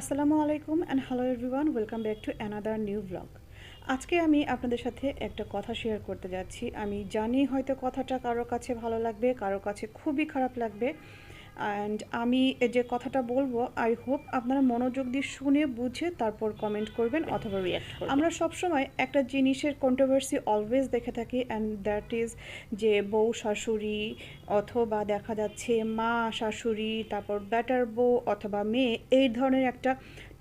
আসসালামু আলাইকুম and hello everyone welcome back to another new blog আজকে আমি আপনাদের সাথে একটা কথা শেয়ার করতে যাচ্ছি। আমি জানি হয়তো কথাটা কারোর কাছে ভালো লাগবে কারোর কাছে খুবই খারাপ লাগবে। অ্যান্ড আমি যে কথাটা বলব আই হোপ আপনারা মনোযোগ দিয়ে শুনে, বুঝে তারপর কমেন্ট করবেন অথবা রিয়াক্ট করবেন। আমরা সবসময় একটা জিনিসের কন্ট্রোভার্সি অলওয়েজ দেখে থাকি অ্যান্ড দ্যাট ইজ যে বউ শাশুড়ি অথবা দেখা যাচ্ছে মা শাশুড়ি, তারপর ব্যাটার বউ অথবা মেয়ে, এই ধরনের একটা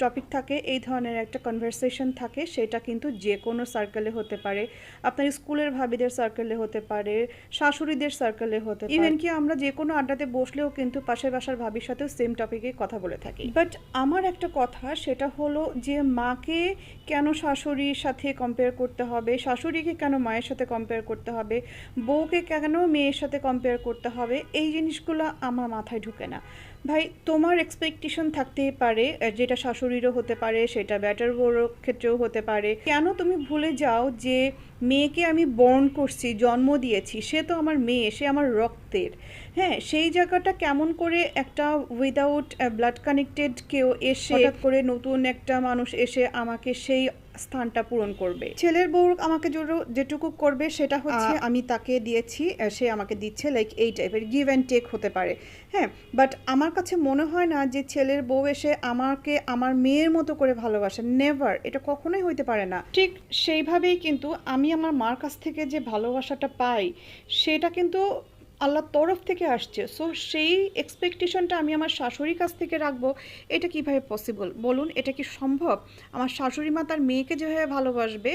টপিক থাকে এই ধরনের একটা কনভারসেশন থাকে সেটা কিন্তু যে কোনো সার্কেলে হতে পারে। আপনার স্কুলের ভাবিদের সার্কেলে হতে পারে শাশুড়িদের সার্কেলে হতে পারে। ইভেন কি আমরা যে কোনো আড্ডাতে বসলেও কিন্তু পাশের বাসার ভাবির সাথেও সেম টপিকে কথা বলে থাকি। বাট আমার একটা কথা সেটা হলো যে মাকে কেন শাশুড়ির সাথে কম্পেয়ার করতে হবে? শাশুড়িকে কেন মায়ের সাথে কম্পেয়ার করতে হবে? বউকে কেন মেয়ের সাথে কম্পেয়ার করতে হবে? এই জিনিসগুলো আমার মাথায় ঢুকে না। ভাই তোমার এক্সপেকটেশন থাকতেই পারে যেটা শাশুড়িরও হতে পারে সেটা ব্যাটার বউর ক্ষেত্রেও হতে পারে। কেন তুমি ভুলে যাও যে মেয়েকে আমি বর্ন করছি জন্ম দিয়েছি সে তো আমার মেয়ে সে আমার রক্তের। হ্যাঁ সেই জায়গাটা কেমন করে একটা উইদাউট ব্লাড কানেক্টেড কেউ এসে করে নতুন একটা মানুষ এসে আমাকে সেই স্থানটা পূরণ করবে। ছেলের বউ আমাকে যেটুকু করবে সেটা হচ্ছে আমি তাকে দিয়েছি সে আমাকে দিচ্ছে লাইক এই টাইপের গিভ অ্যান্ড টেক হতে পারে। হ্যাঁ বাট আমার কাছে মনে হয় না যে ছেলের বউ এসে আমাকে আমার মেয়ের মতো করে ভালোবাসে। নেভার এটা কখনোই হইতে পারে না। ঠিক সেইভাবেই কিন্তু আমি আমার মার কাছ থেকে যে ভালোবাসাটা পাই সেটা কিন্তু আল্লাহর তরফ থেকে আসছে। সো সেই এক্সপেকটেশনটা আমি আমার শাশুড়ির কাছ থেকে রাখব। এটা কীভাবে পসিবল বলুন, এটা কি সম্ভব? আমার শাশুড়ি মা তার মেয়েকে যেভাবে ভালোবাসবে,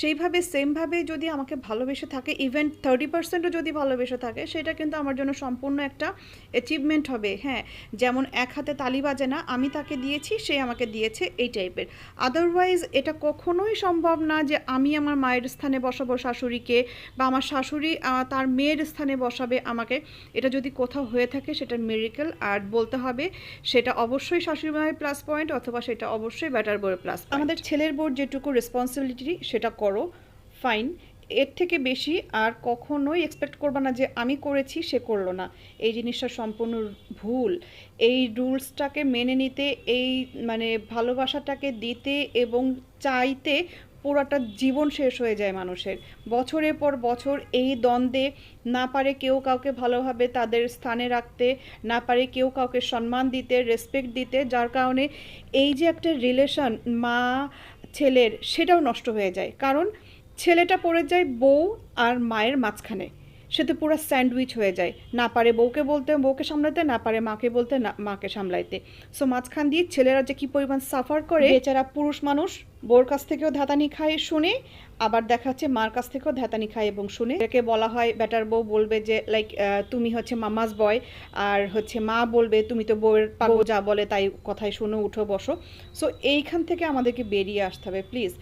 সেইভাবে সেমভাবে যদি আমাকে ভালোবেসে থাকে ইভেন থার্টি পার্সেন্টও যদি ভালোবেসে থাকে, সেটা কিন্তু আমার জন্য সম্পূর্ণ একটা অ্যাচিভমেন্ট হবে। হ্যাঁ যেমন এক হাতে তালি বাজে না, আমি তাকে দিয়েছি, সে আমাকে দিয়েছে, এই টাইপের আদারওয়াইজ এটা কখনোই সম্ভব না যে আমি আমার মায়ের স্থানে বসাবো শাশুড়িকে, বা আমার শাশুড়ি তার মেয়ের স্থানে বসাবে আমাকে, এটা যদি কোথাও হয়ে থাকে সেটা মেরিকেল আর বলতে হবে সেটা অবশ্যই শাশুড়ি মায়ের প্লাস পয়েন্ট অথবা সেটা অবশ্যই ব্যাটার বউয়ের প্লাস আমাদের ছেলের বউর যেটুকু রেসপন্সিবিলিটি সেটা করো ফাইন এর থেকে বেশি আর কখনোই এক্সপেক্ট করবে না যে আমি করেছি, সে করল না। এই জিনিসটা সম্পূর্ণ ভুল। এই রুলসটাকে মেনে নিতে, এই মানে ভালোবাসাটাকে দিতে এবং চাইতে পুরোটা জীবন শেষ হয়ে যায় মানুষের। বছরের পর বছর এই দ্বন্দ্বে না পারে কেউ কাউকে ভালোভাবে তাদের স্থানে রাখতে, না পারে কেউ কাউকে সম্মান দিতে রেসপেক্ট দিতে, যার কারণে এই যে একটা রিলেশন মা, ছেলের, সেটাও নষ্ট হয়ে যায়। কারণ ছেলেটা পড়ে যায় বউ আর মায়ের মাঝখানে। সে তো পুরো স্যান্ডউইচ হয়ে যায়। না পারে বউকে বলতে, বউকে সামলাতে, না পারে মাকে বলতে, না, মাকে সামলাইতে। সো মাঝখান দিয়ে ছেলেরা যে কি পরিমাণ সাফার করে, বেচারা পুরুষ মানুষ বউর কাছ থেকেও ধাতানি খায় শুনে আবার দেখা যাচ্ছে মার কাছ থেকেও ধাতানি খায় এবং শুনে। একে বলা হয় বেটার বউ বলবে যে লাইক তুমি হচ্ছে মামাজ বয় আর হচ্ছে মা বলবে তুমি তো বউয়ের পাবো যা বলে তাই কথায় শুনো উঠো বসো। সো এইখান থেকে আমাদেরকে বেরিয়ে আসতে হবে প্লিজ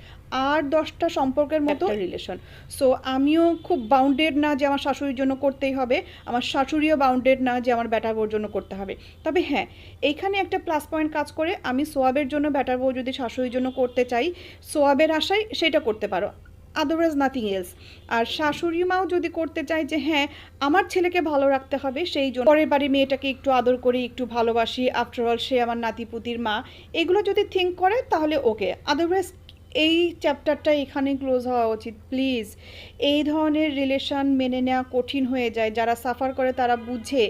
আর দশটা সম্পর্কের মতো রিলেশন সো আমিও খুব বাউন্ডেড না যে আমার শাশুড়ির জন্য করতেই হবে আমার শাশুড়িও বাউন্ডেড না যে আমার ব্যাটার বউর জন্য করতে হবে। তবে হ্যাঁ এইখানে একটা প্লাস পয়েন্ট কাজ করে আমি সোয়াবের জন্য ব্যাটার বউ যদি শাশুড়ির জন্য করতে চাই সোয়াবের আশায় সেটা করতে পারো। আদারওয়াইজ নাথিং এলস আর শাশুড়ি মাও যদি করতে চায় যে হ্যাঁ আমার ছেলেকে ভালো রাখতে হবে, সেই জন্য পরের বাড়ি মেয়েটাকে একটু আদর করি, একটু ভালোবাসি। আফটারঅল সে আমার নাতিপুতির মা। এগুলো যদি থিঙ্ক করে, তাহলে ওকে আদারওয়াইজ এই চ্যাপ্টারটা এখানে ক্লোজ হওয়া উচিত প্লিজ এই ধরনের রিলেশন মেনে নেওয়া কঠিন হয়ে যায়। যারা সাফার করে তারা বুঝে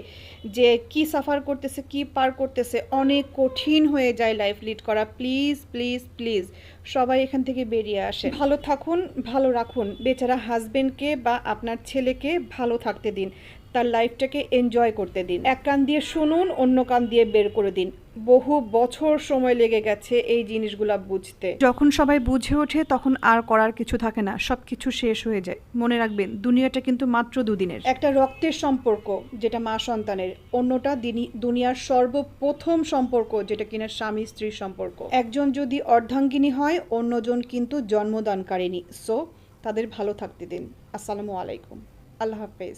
যে কি সাফার করতেছে, কি পার করতেছে। অনেক কঠিন হয়ে যায় লাইফ লিড করা। প্লিজ প্লিজ প্লিজ সবাই এখান থেকে বেরিয়ে আসে। ভালো থাকুন, ভালো রাখুন। বেচারা হাজবেন্ডকে বা আপনার ছেলেকে ভালো থাকতে দিন। তার লাইফটাকে এনজয় করতে দিন। এক কান দিয়ে শুনুন অন্য কান দিয়ে বের করে দিন। বহু বছর সময় লেগে গেছে এই জিনিসগুলা বুঝতে। যখন সবাই বুঝে ওঠে তখন আর করার কিছু থাকে না। সব কিছু শেষ হয়ে যায়। মনে রাখবেন দুনিয়াটা কিন্তু মাত্র দুদিনের। একটা রক্তের সম্পর্ক যেটা মা সন্তানের অন্যটা দুনিয়ার সর্বপ্রথম সম্পর্ক যেটা কিনা স্বামী স্ত্রীর সম্পর্ক। একজন যদি অর্ধাঙ্গিনী হয় অন্যজন কিন্তু জন্মদানকারিনী সো তাদের ভালো থাকতে দিন। আসসালামু আলাইকুম। আল্লাহ হাফেজ।